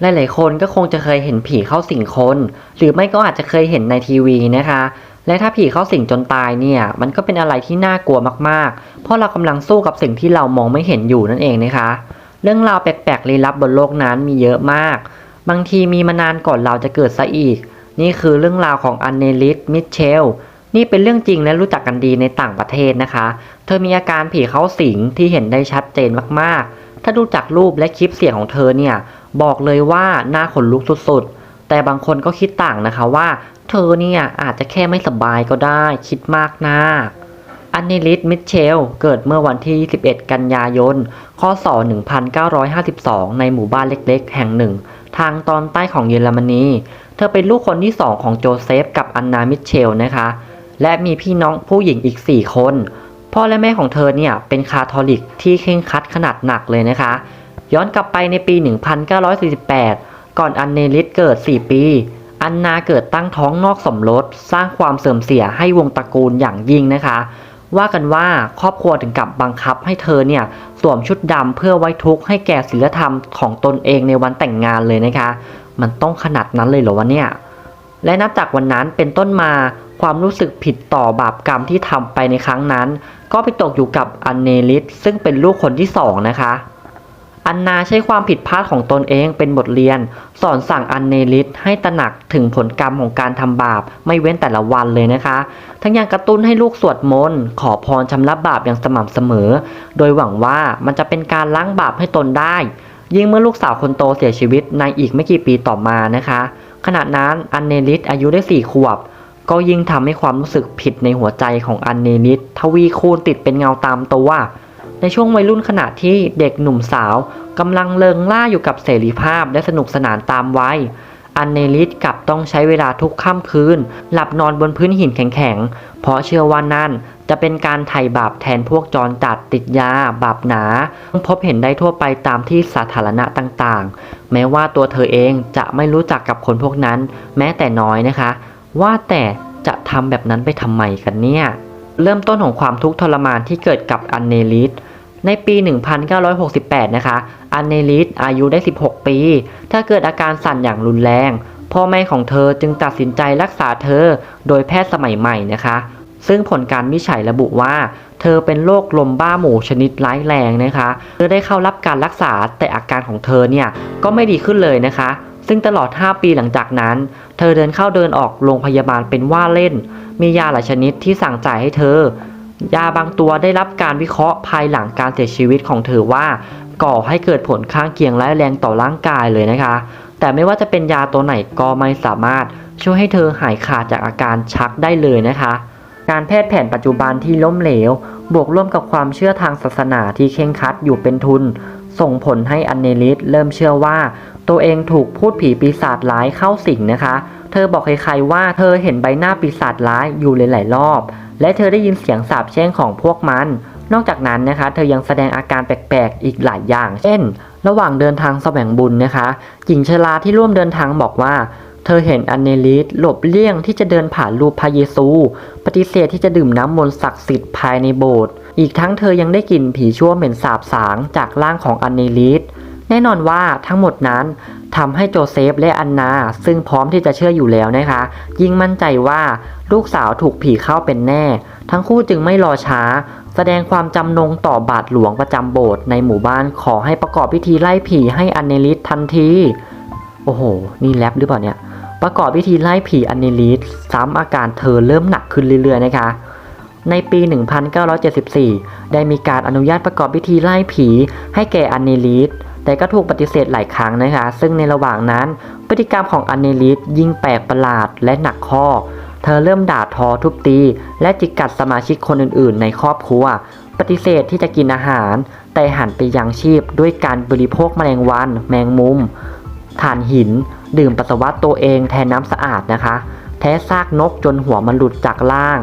หลายๆคนก็คงจะเคยเห็นผีเข้าสิงคน หรือไม่ก็อาจจะเคยเห็นในทีวีนะคะ และถ้าผีเข้าสิงจนตายเนี่ย มันก็เป็นอะไรที่น่ากลัวมากๆ เพราะเรากำลังสู้กับสิ่งที่เรามองไม่เห็นอยู่นั่นเองนะคะ เรื่องราวแปลกๆลี้ลับบนโลกนั้นมีเยอะมาก บางทีมีมานานก่อนเราจะเกิดซะอีก นี่คือเรื่องราวของอันเนลิสมิเชลนี่เป็นเรื่องจริงและรู้จักกันดีในต่างประเทศนะคะ เธอมีอาการผีเข้าสิงที่เห็นได้ชัดเจนมากๆ ถ้าดูจากรูปและคลิปเสียงของเธอเนี่ย บอกเลยว่าน่าขนลุกสุดๆ แต่บางคนก็คิดต่างนะคะว่า เธอเนี่ยอาจจะแค่ไม่สบายก็ได้คิดมากนะอันนิลิสมิเชล เกิดเมื่อวันที่ 21 กันยายน คศ 1952 ในหมู่บ้านเล็กๆ แห่งหนึ่ง ทางตอนใต้ของเยอรมนี เธอเป็นลูกคนที่สองของโจเซฟกับอันนามิเชลนะคะ และมีพี่น้องผู้หญิงอีก 4 คน พ่อและแม่ของเธอเนี่ยเป็นคาทอลิกที่เคร่งครัดขนาดหนักเลยนะคะ ย้อนกลับไปในปี 1948 ก่อนอันเนลิสเกิด 4 ปี อันนาเกิดตั้งท้องนอกสมรส สร้างความเสื่อมเสียให้วงตระกูลอย่างยิ่งนะคะ ว่ากันว่าครอบครัวถึงกับบังคับให้เธอเนี่ยสวมชุดดำเพื่อไว้ทุกข์ให้แก่ศีลธรรมของตนเองในวันแต่งงานเลยนะคะ มันต้องขนาดนั้นเลยเหรอวะเนี่ย และนับจากวันนั้นเป็นต้นมาความรู้สึกผิดต่อบาปกรรมที่ทำไปในครั้งนั้น ก็ไปตกอยู่กับอันเนลิสซึ่งเป็นลูกคนที่สองนะคะ อันนาใช้ความผิดพลาดของตนเองเป็นบทเรียน สอนสั่งอันเนลิสให้ตระหนักถึงผลกรรมของการทำบาป ไม่เว้นแต่ละวันเลยนะคะ ทั้งยังกระตุ้นให้ลูกสวดมนต์ขอพรชำระบาปอย่างสม่ำเสมอ โดยหวังว่ามันจะเป็นการล้างบาปให้ตนได้ ยิ่งเมื่อลูกสาวคนโตเสียชีวิตในอีกไม่กี่ปีต่อมานะคะ ขณะนั้นอันเนลิสอายุได้สี่ขวบก็ยิ่งทำให้ความรู้สึกผิดในหัวใจของอันเนลิสทวีคูณติดเป็นเงาตามตัว ในช่วงวัยรุ่นขณะที่เด็กหนุ่มสาวกำลังเลิงล่าอยู่กับเสรีภาพและสนุกสนานตามวัยอันเนลิสกับต้องใช้เวลาทุกค่ำคืน หลับนอนบนพื้นหินแข็งๆ เพราะเชื่อว่านั่นจะเป็นการไถ่บาปแทนพวกจรจัดติดยา บาปหนา พบเห็นได้ทั่วไปตามที่สาธารณะต่างๆ แม้ว่าตัวเธอเองจะไม่รู้จักกับคนพวกนั้น แม้แต่น้อยนะคะ ว่าแต่จะทำแบบนั้นไปทำไมกันเนี่ย เริ่มต้นของความทุกข์ทรมานที่เกิดกับอันเนลิส ในปี 1968 นะคะ อันเนลิสอายุได้ 16 ปี ถ้าเกิดอาการสั่นอย่างรุนแรง พ่อแม่ของเธอจึงตัดสินใจรักษาเธอโดยแพทย์สมัยใหม่นะคะ ซึ่งผลการวิจัยระบุว่า เธอเป็นโรคลมบ้าหมูชนิดร้ายแรงนะคะ เธอได้เข้ารับการรักษาแต่อาการของเธอเนี่ยก็ไม่ดีขึ้นเลยนะคะ ซึ่งตลอด 5 ปีหลังจากนั้น เธอเดินเข้าเดินออกโรงพยาบาลเป็นว่าเล่น มียาหลายชนิดที่สั่งจ่ายให้เธอ ยาบางตัวได้รับการวิเคราะห์ภายหลังการเสียชีวิตของเธอว่า ก่อให้เกิดผลข้างเคียงร้ายแรงต่อร่างกายเลยนะคะ แต่ไม่ว่าจะเป็นยาตัวไหนก็ไม่สามารถช่วยให้เธอหายขาดจากอาการชักได้เลยนะคะ การแพทย์แผนปัจจุบันที่ล้มเหลว บวกร่วมกับความเชื่อทางศาสนาที่เคร่งคัดอยู่เป็นทุน ส่งผลให้อันเนลิสเริ่มเชื่อว่า ตัวเองถูกพูดผีปีศาจร้ายเข้าสิงนะคะ เธอบอกใครๆว่าเธอเห็นใบหน้าปีศาจร้ายอยู่หลายๆรอบ และเธอได้ยินเสียงสาบแช่งของพวกมัน นอกจากนั้นนะคะ เธอยังแสดงอาการแปลกๆ อีกหลายอย่าง เช่น ระหว่างเดินทางแสวงบุญนะคะหญิงชราที่ร่วมเดินทางบอกว่า เธอเห็นอันเนลิสหลบเลี่ยงที่จะเดินผ่านรูปพระเยซู ปฏิเสธที่จะดื่มน้ำมนต์ศักดิ์สิทธิ์ภายในโบสถ์ อีกทั้งเธอยังได้กลิ่นผีชั่วเหม็นสาบสางจากร่างของอันเนลิส แน่นอนว่าทั้งหมดนั้นทำให้โจเซฟและอันนา ซึ่งพร้อมที่จะเชื่ออยู่แล้วนะคะ ยิ่งมั่นใจว่าลูกสาวถูกผีเข้าเป็นแน่ ทั้งคู่จึงไม่รอช้า แสดงความจำนงต่อบาทหลวงประจำโบสถ์ในหมู่บ้านขอให้ประกอบพิธีไล่ผีให้อันเนลิสทันที โอ้โห นี่แรปหรือเปล่าเนี่ย ประกอบพิธีไล่ผีอันเนลิสซ้ำอาการเธอเริ่มหนักขึ้นเรื่อยๆนะคะในปี 1974 ได้มีการอนุญาตประกอบพิธีไล่ผีให้แก่อันเนลิส แต่ก็ถูกปฏิเสธหลายครั้งนะคะ ซึ่งในระหว่างนั้น พฤติกรรมของอันเนลิสยิ่งแปลกประหลาดและหนักข้อ เธอเริ่มด่าทอทุบตี และจิกกัดสมาชิกคนอื่นๆ ในครอบครัว ปฏิเสธที่จะกินอาหาร แต่หันไปยังชีพด้วยการบริโภคแมลงวัน แมงมุมถ่านหิน ดื่มปัสสาวะตัวเองแทนน้ำสะอาดนะคะ แท้ซากนกจนหัวมันหลุดจากล่าง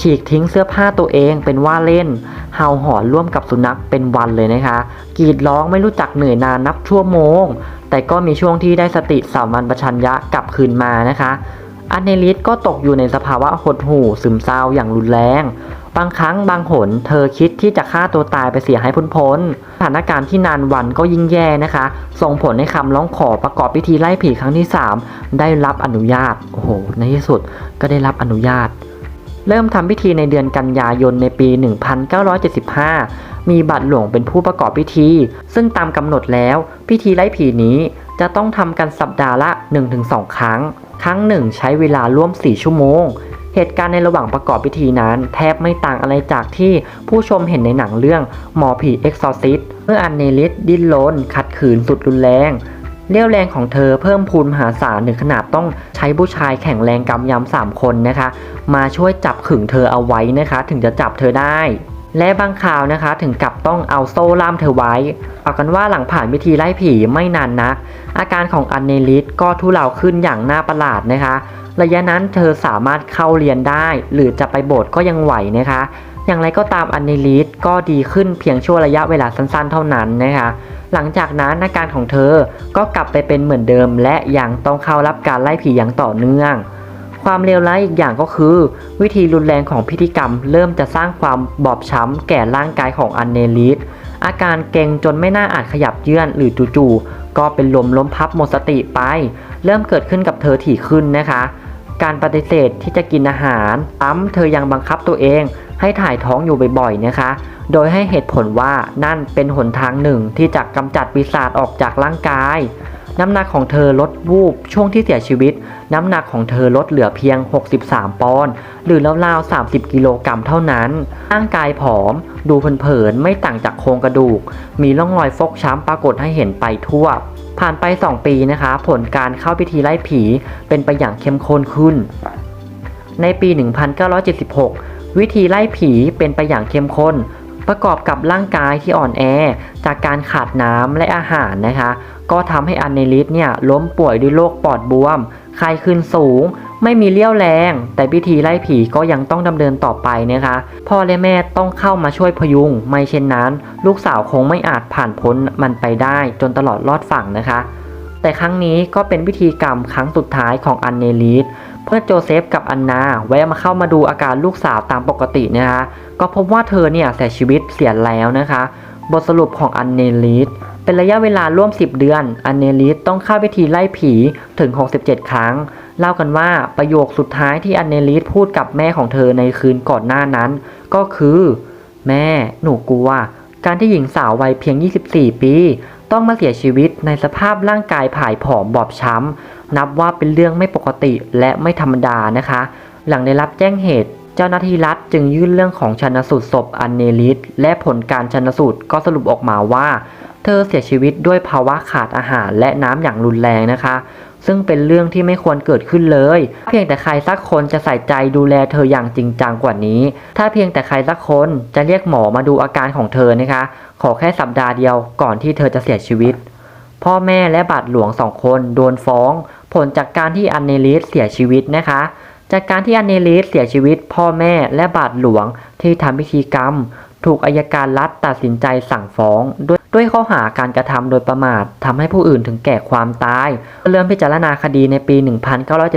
ฉีกทิ้งเสื้อผ้าตัวเองเป็นว่าเล่นเห่าหอนร่วมกับสุนัขเป็นวันเลยนะคะกรีดร้องไม่รู้จักเหนื่อยนานนับชั่วโมง แต่ก็มีช่วงที่ได้สติสามัญประชัญญะกลับคืนมานะคะอันเนลิสก็ตกอยู่ในสภาวะหดหู่ซึมเศร้าอย่างรุนแรง บางครั้งบางหนเธอคิดที่จะฆ่าตัวตายไปเสียให้พ้นพ้นสถานการณ์ที่นานวันก็ยิ่งแย่นะคะ ส่งผลให้คำร้องขอประกอบพิธีไล่ผีครั้งที่ 3 ได้รับอนุญาต โอ้โห ในที่สุดก็ได้รับอนุญาต เริ่มทำพิธีในเดือนกันยายนในปี 1975 มีบัตรหลวงเป็นผู้ประกอบพิธี ซึ่งตามกำหนดแล้วพิธีไล่ผีนี้จะต้องทำกันสัปดาห์ละ 1-2 ครั้ง ครั้งหนึ่งใช้เวลาร่วม 4 ชั่วโมง เหตุการณ์ในระหว่างประกอบพิธีนั้น แทบไม่ต่างอะไรจากที่ผู้ชมเห็นในหนังเรื่องหมอผีเอ็กซอร์ซิสเมื่ออันเนลิสดิ้นรนขัดขืนสุดรุนแรง เรี่ยวแรงของเธอเพิ่มพูนมหาศาลถึงขนาดต้องใช้ผู้ชายแข็งแรงกำยำสามคนนะคะ มาช่วยจับขึงเธอเอาไว้นะคะ ถึงจะจับเธอได้ และบางข่าวนะคะถึงกับต้องเอาโซ่ล่ามเธอไว้เอากันว่าหลังผ่านวิธีไล่ผีไม่นานนัก อาการของอันเนลิสก็ทุเลาขึ้นอย่างน่าประหลาดนะคะ ระยะนั้นเธอสามารถเข้าเรียนได้ หรือจะไปโบสถ์ก็ยังไหวนะคะ อย่างไรก็ตามอันเนลิสก็ดีขึ้นเพียงชั่วระยะเวลาสั้นๆ เท่านั้นนะคะหลังจากนั้นอาการของเธอก็กลับไปเป็นเหมือนเดิม และยังต้องเข้ารับการไล่ผีอย่างต่อเนื่อง ความเลวร้ายอีกอย่างก็คือ วิธีรุนแรงของพิธีกรรม เริ่มจะสร้างความบอบช้ำแก่ร่างกายของอันเนลิสอาการเกร็งจนไม่น่าอาจขยับเยื่อนหรือจู่ๆก็เป็นลมล้มพับหมดสติไป เริ่มเกิดขึ้นกับเธอถี่ขึ้นนะคะ การปฏิเสธที่จะกินอาหารอ้ำเธอยังบังคับตัวเอง ให้ถ่ายท้องอยู่บ่อยๆนะคะ โดยให้เหตุผลว่านั่นเป็นหนทางหนึ่งที่จะกำจัดปีศาจออกจากร่างกาย น้ำหนักของเธอลดวูบช่วงที่เสียชีวิต น้ำหนักของเธอลดเหลือเพียง 63 ปอนด์หรือราวๆ 30 กิโลกรัมเท่านั้น ร่างกายผอม ดูเผินๆไม่ต่างจากโครงกระดูก มีร่องรอยฟกช้ำปรากฏให้เห็นไปทั่วผ่านไป 2 ปีนะคะ ผลการเข้าพิธีไล่ผีเป็นไปอย่างเข้มข้นขึ้น ในปี 1976 วิธีไล่ผีเป็นไปอย่างเข้มข้น ประกอบกับร่างกายที่อ่อนแอ จากการขาดน้ำและอาหารนะคะ ก็ทำให้อันเนลิสเนี่ยล้มป่วยด้วยโรคปอดบวม ไข้ขึ้นสูง ไม่มีเลี้ยวแรง แต่พิธีไล่ผีก็ยังต้องดำเนินต่อไปนะคะ พ่อและแม่ต้องเข้ามาช่วยพยุง ไม่เช่นนั้น ลูกสาวคงไม่อาจผ่านพ้นมันไปได้จนตลอดรอดฝั่งนะคะแต่ครั้งนี้ก็เป็นพิธีกรรมครั้งสุดท้ายของอันเนลิส เพื่อโจเซฟกับอันนาแวะมาเข้ามาดูอาการลูกสาวตามปกตินะคะก็พบว่าเธอเนี่ยเสียชีวิตเสียแล้วนะคะ บทสรุปของอันเนลิสเป็นระยะเวลาร่วม 10 เดือน อันเนลิสต้องเข้าพิธีไล่ผีถึง 67 ครั้ง เล่ากันว่าประโยคสุดท้ายที่อันเนลิสพูดกับแม่ของเธอในคืนก่อนหน้านั้น ก็คือ แม่หนูกลัว การที่หญิงสาววัยเพียง 24 ปี ต้องมาเสียชีวิตในสภาพร่างกายผายผอมบอบช้ำ นับว่าเป็นเรื่องไม่ปกติและไม่ธรรมดานะคะ หลังได้รับแจ้งเหตุ เจ้าหน้าที่รัฐจึงยื่นเรื่องของชันสูตรศพอันเนลิสและผลการชันสูตรก็สรุปออกมาว่า เธอเสียชีวิตด้วยภาวะขาดอาหารและน้ำอย่างรุนแรงนะคะ ซึ่งเป็นเรื่องที่ไม่ควรเกิดขึ้นเลย เพียงแต่ใครสักคนจะใส่ใจดูแลเธออย่างจริงจังกว่านี้ ถ้าเพียงแต่ใครสักคนจะเรียกหมอมาดูอาการของเธอนะคะ ขอแค่สัปดาห์เดียวก่อนที่เธอจะเสียชีวิตพ่อแม่และบาทหลวงสองคนโดนฟ้อง ผลจากการที่อันเนลิสเสียชีวิตนะคะ จากการที่อันเนลิสเสียชีวิต พ่อแม่และบาทหลวงที่ทำพิธีกรรม ถูกอายการรัฐตัดสินใจสั่งฟ้องด้วยด้วยข้อหาการกระทำโดยประมาททำให้ผู้อื่นถึงแก่ความตาย เริ่มพิจารณาคดีในปี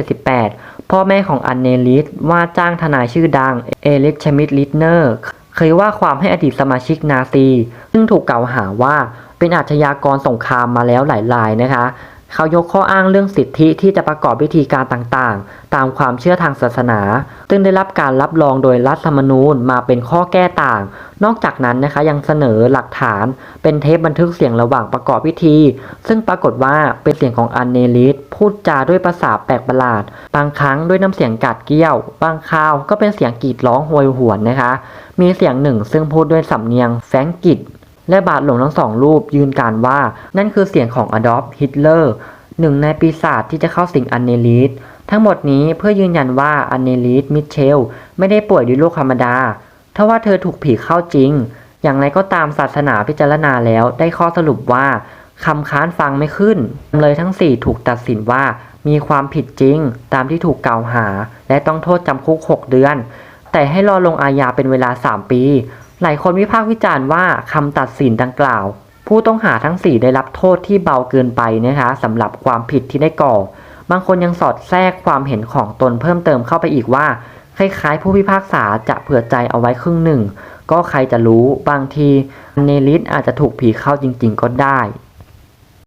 1978 พ่อแม่ของอันเนลิสว่าจ้างทนายชื่อดัง เอลิกชมิดลิทเนอร์ เคยว่าความให้อดีตสมาชิกนาซี ซึ่งถูกกล่าวหาว่าเป็นอาชญากรสงครามมาแล้วหลายรายนะคะ เขายกข้ออ้างเรื่องสิทธิที่จะประกอบพิธีการต่างๆ ตามความเชื่อทางศาสนา ซึ่งได้รับการรับรองโดยรัฐธรรมนูญมาเป็นข้อแก้ต่าง นอกจากนั้นนะคะยังเสนอหลักฐาน เป็นเทปบันทึกเสียงระหว่างประกอบพิธี ซึ่งปรากฏว่าเป็นเสียงของอันเนลิสพูดจาด้วยภาษาแปลกประหลาด บางครั้งด้วยน้ำเสียงกัดเกี้ยว บางคราวก็เป็นเสียงกรีดร้องโหยหวนนะคะ มีเสียงหนึ่งซึ่งพูดด้วยสำเนียงแฟรงกิต และบาทหลวงทั้งสองรูปยืนการว่า นั่นคือเสียงของอดอล์ฟฮิตเลอร์หนึ่งในปีศาจที่จะเข้าสิงอันเนลิสทั้งหมดนี้เพื่อยืนยันว่าอันเนลิสมิเชล ไม่ได้ป่วยด้วยโรคธรรมดาทว่าเธอถูกผีเข้าจริง อย่างไรก็ตามศาสนาพิจารณาแล้วได้ข้อสรุปว่าคำค้านฟังไม่ขึ้นจำเลยทั้ง 4 ถูกตัดสินว่ามีความผิดจริงตามที่ถูกกล่าวหา และต้องโทษจำคุก 6 เดือน แต่ให้รอลงอาญาเป็นเวลา 3 ปี หลายคนวิพากษ์วิจารณ์ว่าคำตัดสินดังกล่าว ผู้ต้องหาทั้ง 4 ได้รับโทษที่เบาเกินไปนะคะสำหรับความผิดที่ได้ก่อ บางคนยังสอดแทรกความเห็นของตนเพิ่มเติมเข้าไปอีกว่า คล้ายๆ ผู้พิพากษาจะเผื่อใจเอาไว้ครึ่งหนึ่ง ก็ใครจะรู้บางทีเนลิสอาจจะถูกผีเข้าจริง ๆ ก็ได้